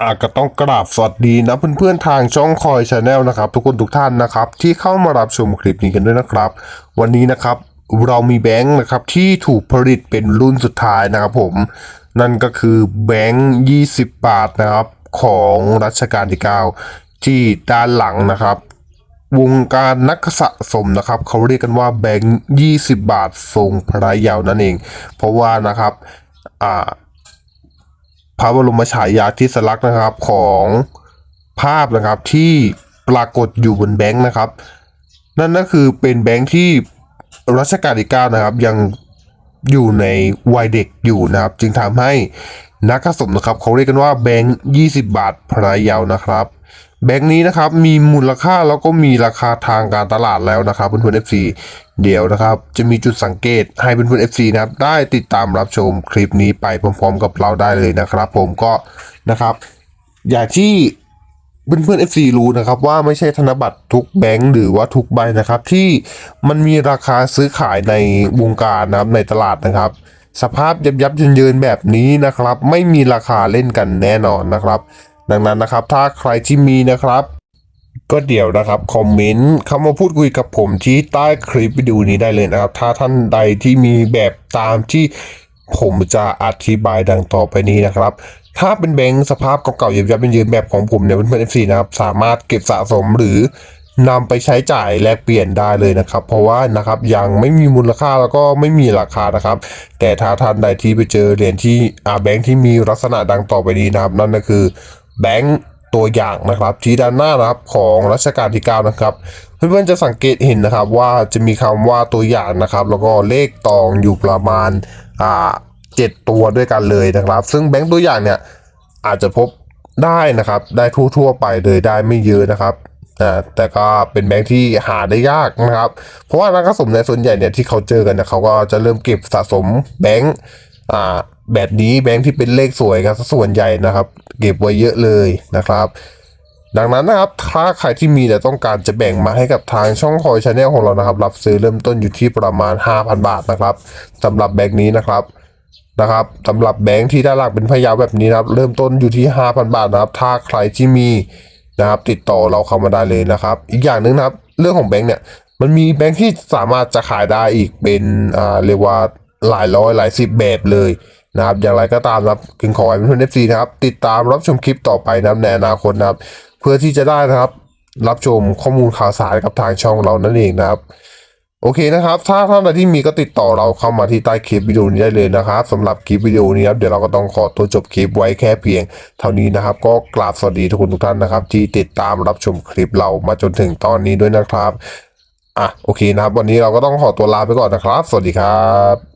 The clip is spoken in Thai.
อะก็ต้องกราบสวัสดีนะเพื่อนๆทางช่องคอยชาแนลนะครับ ทุกคนทุกท่านนะครับ ที่เข้ามารับชมคลิปนี้กันด้วยนะครับ วันนี้นะครับเรามีแบงค์นะครับที่ถูกผลิตเป็นรุ่นสุดท้ายนะครับผม นั่นก็คือแบงค์20 บาทนะครับของรัชกาลที่ 9 ที่ด้านหลังนะครับ วงการนักสะสมนะครับ เขาเรียกกันว่าแบงค์20 บาททรงพระเยาว์นั่นเอง เพราะว่านะครับอ่า พระบรมฉายาธิสลักษณ์นะครับของภาพนะครับที่ปรากฏอยู่บนแบงค์นะครับ นั่นก็คือเป็นแบงค์ที่รัชกาลที่9นะครับยังอยู่ในวัยเด็กอยู่นะครับ จึงทำให้ นักสะสมนะครับเขาเรียกกันว่าแบงค์20บาทพระเยาวนะครับ แบงค์นี้นะครับมีมูลค่าแล้วก็มีราคาทางการตลาดแล้วนะครับเพื่อนๆ FC เดี๋ยวนะครับ จะมีจุดสังเกตให้เพื่อนๆ FC นะครับ ได้ติดตามรับชมคลิปนี้ไปพร้อม ๆ กับเราได้เลยนะครับ ผมก็นะครับ อย่างที่เพื่อนๆ FC รู้นะครับว่าไม่ใช่ธนบัตรทุกแบงค์หรือว่าทุกใบนะครับ ที่มันมีราคาซื้อขายในวงการนะครับในตลาดนะครับ สภาพยับยับเยินแบบนี้นะครับ ไม่มีราคาเล่นกันแน่นอนนะครับ ดังนั้นนะครับ ถ้าใครที่มีนะครับก็เดี๋ยวนะครับคอมเมนต์เข้ามาพูดคุยกับผมที่ใต้คลิปวิดีโอนี้ได้เลยนะครับ ถ้าท่านใดที่มีแบบตามที่ผมจะอธิบายดังต่อไปนี้นะครับ ถ้าเป็นแบงค์สภาพเก่าๆยับยับเยินแบบของผมเนี่ยเพื่อนๆ FC นะครับ สามารถเก็บสะสมหรือ นำไปใช้จ่ายแลกเปลี่ยนได้เลยนะครับ เพราะว่านะครับยังไม่มีมูลค่าแล้วก็ไม่มีราคานะครับ แต่ถ้าท่านใดที่ไปเจอเหรียญที่อ่าแบงค์ที่มีลักษณะดังต่อไปนี้นะครับ นั่นก็คือแบงค์ตัวอย่างนะครับที่ด้านหน้านะครับของรัชกาลที่ 9 นะครับ เพื่อนๆจะสังเกตเห็นนะครับว่าจะมีคำว่าตัวอย่างนะครับ แล้วก็เลขตองอยู่ประมาณอ่าเจ็ดตัวด้วยกันเลยนะครับ ซึ่งแบงค์ตัวอย่างเนี่ยอาจจะพบได้นะครับ ได้ทั่วๆไปเลยได้ไม่เยอะนะครับ อ่าแต่ก็เป็นแบงค์ที่หาได้ยากนะครับ เพราะว่านักสะสมในส่วนใหญ่เนี่ยที่เขาเจอกันเนี่ยเขาก็จะเริ่มเก็บสะสมแบงค์อ่าแบบนี้แบงค์ที่เป็นเลขสวยกันะส่วนใหญ่นะครับ เก็บไว้เยอะเลยนะครับ ดังนั้นนะครับถ้าใครที่มีแต่ต้องการจะแบ่งมาให้กับทางช่องคอยชาแนลของเรานะครับ รับซื้อเริ่มต้นอยู่ที่ประมาณ 5,000 บาทนะครับสำหรับแบงค์นี้นะครับนะครับสำหรับแบงค์ที่ด้านหลังเป็นพยาวแบบนี้นะครับ เริ่มต้นอยู่ที่ 5,000 บาทนะครับ ถ้าใครที่มี นะครับติดต่อเราเข้ามาได้เลยนะครับ อีกอย่างหนึ่งนะครับ เรื่องของแบงค์เนี่ยมันมีแบงค์ที่สามารถจะขายได้อีกเป็นอ่าเรียกว่าหลายร้อยหลายสิบแบบเลยนะครับ อย่างไรก็ตามนะครับกิงขอให้เพื่อนเอฟซีนะครับ ติดตามรับชมคลิปต่อไปนะในอนาคตนะครับ เพื่อที่จะได้นะครับ รับชมข้อมูลข่าวสารกับทางช่องเรานั่นเองนะครับ โอเคนะครับ ถ้าท่านใดที่มีก็ติดต่อเราเข้ามาที่ใต้คลิปวิดีโอนี้ได้เลยนะครับสำหรับคลิปวิดีโอนี้ครับเดี๋ยวเราก็ต้องขอตัวจบคลิปไว้แค่เพียง เท่านี้นะครับ ก็กราบสวัสดีทุกคนทุกท่านนะครับ ที่ติดตามรับชมคลิปเรามาจนถึงตอนนี้ด้วยนะครับอะโอเคนะครับ วันนี้เราก็ต้องขอตัวลาไปก่อนนะครับ สวัสดีครับ